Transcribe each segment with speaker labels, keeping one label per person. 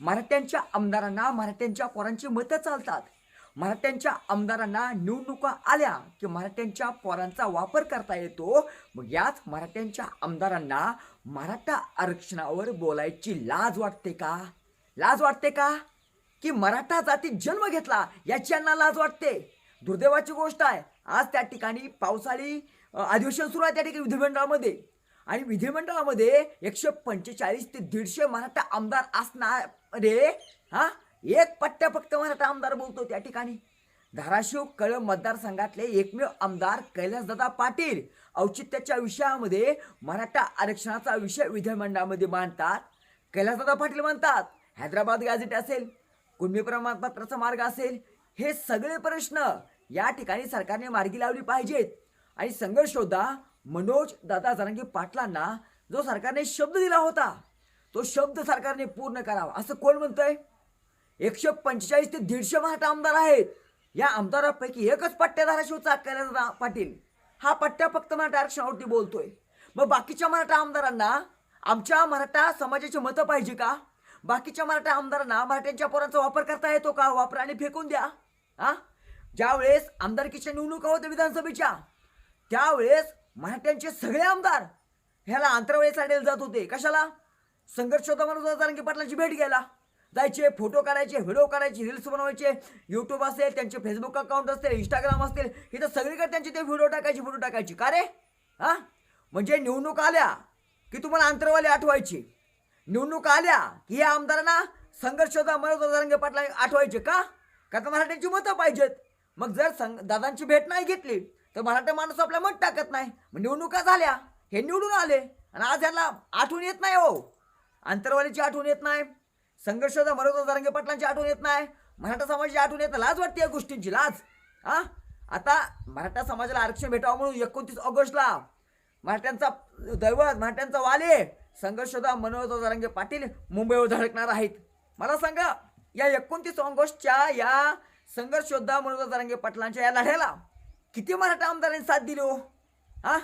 Speaker 1: मराठ्यांच्या आमदारांना मराठ्यांच्या पोरांची मतं चालतात. मराठ्यांच्या आमदारांना निवडणुका आल्या की मराठ्यांच्या पोरांचा वापर करता येतो. मग याच मराठ्यांच्या आमदारांना मराठा आरक्षणावर बोलायची लाज वाटते का? लाज वाटते का? की मराठा जातीत जन्म घेतला याची यांना लाज वाटते? दुर्दैवाची गोष्ट आहे. आज त्या ठिकाणी पावसाळी अधिवेशन सुरू आहे त्या ठिकाणी विधिमंडळामध्ये आणि विधिमंडळामध्ये एकशे पंचेचाळीस ते दीडशे मराठा आमदार असणारे हा? एक पट्ट्या फक्त मराठा आमदार बोलतो त्या ठिकाणी. धाराशिव कळंब मतदारसंघातले एकमेव आमदार कैलासदादा पाटील औचित्याच्या विषयामध्ये मराठा आरक्षणाचा विषय विधिमंडळामध्ये मांडतात. कैलासदादा पाटील म्हणतात हैदराबाद गॅझेट असेल कुणबी प्रमाणपत्राचा मार्ग असेल हे सगळे प्रश्न या ठिकाणी सरकारने मार्गी लावली पाहिजेत. आणि संघर्ष शोधा मनोज दादा जरांगे पाटलांना जो सरकारने शब्द दिला होता तो शब्द सरकारने पूर्ण करावा. असं कोण म्हणतंय? एकशे पंचेचाळीस ते दीडशे मराठा आमदार आहेत. या आमदारापैकी एकच पट्ट्या धाराशिवचा पाटील. हा पट्ट्या फक्त मराठा आरक्षणावरती बोलतोय. मग बाकीच्या मराठा आमदारांना आमच्या मराठा समाजाची मतं पाहिजे का? बाकीच्या मराठा आमदारांना मराठ्यांच्या पोरांचा वापर करता येतो का? वापरा आणि फेकून द्या. हा? ज्यावेळेस आमदारकीच्या निवडणुका होत्या विधानसभेच्या त्यावेळेस मराठ्यांचे सगळे आमदार ह्याला अंतरावळी साडेल जात होते. कशाला? संघर्ष होता म्हणून जारंगी पाटलाची भेट घ्यायला. जायचे फोटो काढायचे व्हिडिओ काढायचे रील्स बनवायचे यूट्यूब असेल त्यांचे फेसबुक अकाउंट असतील इंस्टाग्राम असतील इथं सगळीकडे त्यांचे ते व्हिडिओ टाकायचे फोटो टाकायचे. का रे? हा? म्हणजे निवडणूक आल्या की तुम्हाला अंतरवाले आठवायचे. निवडणूक आल्या की या आमदारांना संघर्ष होता मनोज पाटला आठवायचे का? का तर मराठ्यांची मतं पाहिजेत. मग जर संघ दादांची भेट नाही घेतली तर मराठा माणूस आपल्या मत टाकत नाही. मग निवडणुका झाल्या हे निवडून आले. आणि आज यांना आठवण येत नाही हो. अंतरवालीची आठवण येत नाही. संघर्ष होता मनोज जारंगे पाटलांची आठवण येत नाही. मराठा समाजाची आठवण येत लाज वाटते या गोष्टींची लाज. हा? आता मराठा समाजाला आरक्षण भेटावं म्हणून एकोणतीस ऑगस्टला मराठ्यांचा दैवत मराठ्यांचा वाले संघर्षदा होता मनोज जारंगे पाटील मुंबईवर धडकणार आहेत. मला सांगा या एकोणतीस ऑगस्टच्या या संघर्ष योद्धा मनोज जारंगे पाटलांच्या या लढ्याला किती मराठा आमदारांनी साथ दिली हो? हा?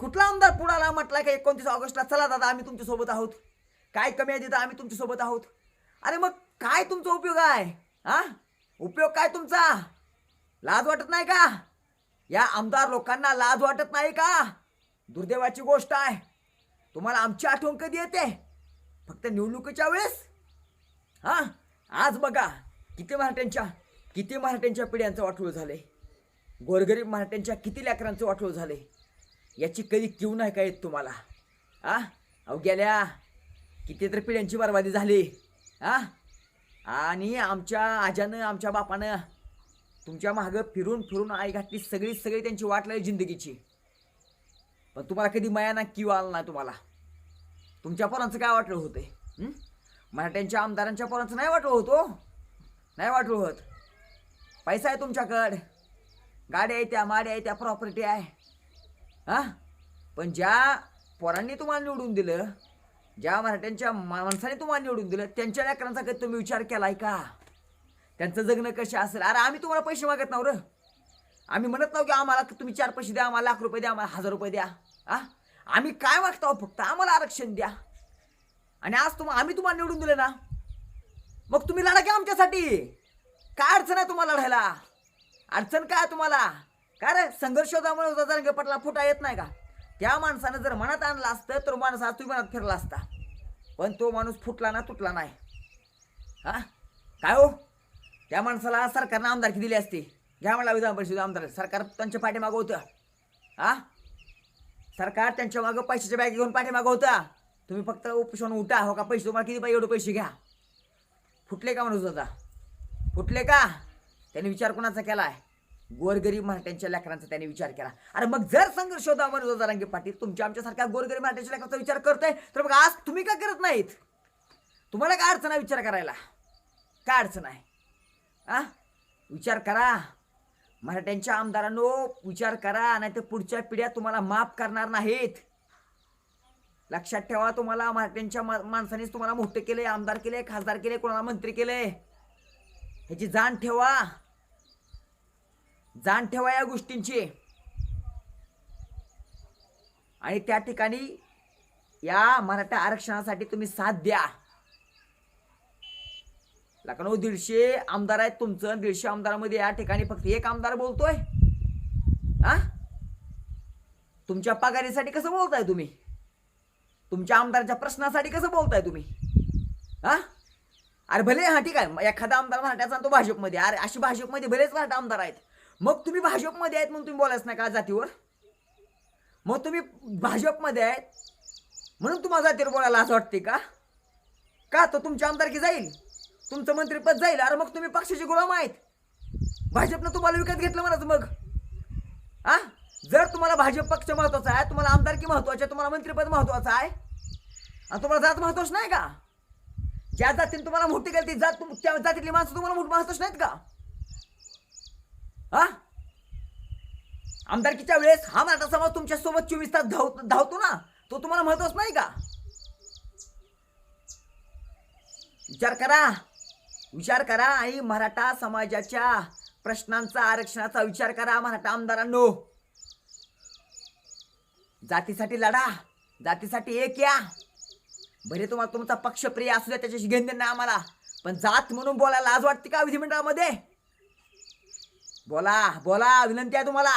Speaker 1: कुठला आमदार पुण्याला म्हटला का एकोणतीस ऑगस्टला चला दादा आम्ही तुमच्यासोबत आहोत. काय कमी आहे तिथं? आम्ही तुमच्यासोबत आहोत. अरे मग काय तुमचा उपयोग आहे? हा? उपयोग काय तुमचा? लाज वाटत नाही का? या आमदार लोकांना लाज वाटत नाही का? दुर्दैवाची गोष्ट आहे. तुम्हाला आमची आठवण कधी येते? फक्त निवडणुकीच्या वेळेस? हां? आज बघा किती मराठ्यांच्या किती मराठ्यांच्या पिढ्यांचं वाटोळ आहे गोरगरीब मराठ्यांच्या किती लेकरांचं वाटोळ झाले याची कधी किव नाही का येत तुम्हाला? आ? अहो गेल्या किती तर पिढ्यांची बरबादी झाली. आ? आणि आमच्या आजानं आमच्या बापानं तुमच्या मागं फिरून फिरून आई घातली सगळी सगळी त्यांची वाट लागली जिंदगीची. पण तुम्हाला कधी माया ना किव आला नाही तुम्हाला? तुमच्या पोरांचं काय वाटलं होतं मराठ्यांच्या आमदारांच्या पोरांचं नाही वाटलं होतो हो. नाही वाटलं होत. पैसा आहे तुमच्याकडं. गाड्या आहे त्या माड्या आहे त्या प्रॉपर्टी आहे. हा? पण ज्या पोरांनी तुम्हाला निवडून दिलं ज्या मराठ्यांच्या मा- माणसाने तुम्हाला निवडून दिलं त्यांच्या लेकरांचा कधी तुम्ही विचार केला आहे का? त्यांचं जगणं कसे असेल? अरे आम्ही तुम्हाला पैसे मागत नाव र. आम्ही म्हणत नाव की आम्हाला तुम्ही चार पैसे द्या आम्हाला लाख रुपये द्या आम्हाला हजार रुपये द्या. आ आम्ही काय मागतो फक्त? आम्हाला आरक्षण द्या. आणि आज तुम्हाला आम्ही तुम्हाला निवडून दिलं ना मग तुम्ही लढा घ्या आमच्यासाठी. काय अडचण आहे तुम्हाला लढायला? अडचण काय तुम्हाला? काय रे? संघर्ष होता म्हणून पटला फुटा येत नाही का? त्या माणसानं जर मनात आणलं असतं तर माणूस आज तुम्ही मनात फिरला असता. पण तो माणूस फुटला ना तुटला नाही. हा? काय हो? त्या माणसाला सरकारनं आमदारकी दिली असती. घ्या म्हणला विधान परिषद आमदार. सरकार त्यांच्या पाठीमागं होतं. हा? सरकार त्यांच्या मागं पैशाच्या बॅग घेऊन पाठीमागं होता. तुम्ही फक्त उपशन उठा. हो का? पैसे तुम्हाला किती पाहिजे? एवढे पैसे घ्या. फुटले का माणूस होता फुटले का? त्यांनी विचार कोणाचा केला आहे गोरगरीब मराठ्यांच्या लेकरांचा त्यांनी विचार केला. अरे मग जर संघर्ष होता मनोज जारांगे पाटील तुमच्या आमच्यासारख्या गोरगरीब मराठ्यांच्या लेकरांचा विचार करतोय तर मग आज तुम्ही का करत नाहीत? तुम्हाला काय अडचण आहे विचार करायला? काय अडचण आहे? आ? विचार करा. मराठ्यांच्या आमदारांनो विचार करा नाही तर पुढच्या पिढ्या तुम्हाला माफ करणार नाहीत. लक्षात ठेवा तुम्हाला मराठ्यांच्या मा- माणसानेच तुम्हाला मोठे केले आमदार केले खासदार केले कोणाला मंत्री केले. ह्याची जाण ठेवा. जाण ठेवा या गोष्टींची. आणि त्या ठिकाणी या मराठा आरक्षणासाठी तुम्ही साथ द्या. लखनौ दीडशे आमदार आहेत तुमचं दीडशे आमदारामध्ये या ठिकाणी फक्त एक आमदार बोलतोय. हा तुमच्या पगारीसाठी कसं बोलताय तुम्ही? तुमच्या आमदाराच्या प्रश्नासाठी कसं बोलताय तुम्ही? हा अरे भले हा ठीक आहे. मग एखादा आमदार मराठ्याचा तो भाजपमध्ये. अरे अशी भाजपमध्ये भलेच मराठा आमदार आहेत. मग तुम्ही भाजपमध्ये आहेत म्हणून तुम्ही बोलायच नाही का जातीवर? मग तुम्ही भाजपमध्ये आहेत म्हणून तुम्हाला जातीवर बोलायला असं वाटते का? का तो तुमची आमदारकी जाईल? तुमचं मंत्रीपद जाईल? अरे मग तुम्ही पक्षाचे गुलाम आहेत. भाजपनं तुम्हाला विकत घेतलं म्हणाच मग. हा जर तुम्हाला भाजप पक्ष महत्त्वाचा आहे तुम्हाला आमदारकी महत्वाची आहे तुम्हाला मंत्रिपद महत्वाचं आहे आणि तुम्हाला जात महत्वाच नाही का? ज्या जातीने तुम्हाला मोठी केली ती जात तुम- त्या जातीतली माणसं तुम्हाला मोठी महत्वाची नाहीत का? हा? आमदारकीच्या वेळेस हा मराठा समाज तुमच्यासोबत चोवीस तास धाव धावतो ना? तो तुम्हाला महत्वच नाही का? विचार करा. विचार करा आणि मराठा समाजाच्या प्रश्नांचा आरक्षणाचा विचार करा मराठा आमदारांनो. जातीसाठी लढा जातीसाठी एक या. बरे तुम्हाला तुमचा पक्षप्रिय असू द्या त्याच्याशी घेणं नाही आम्हाला पण जात म्हणून बोलायला आज वाटते का विधिमंडळामध्ये? बोला बोला विनंती आहे तुम्हाला.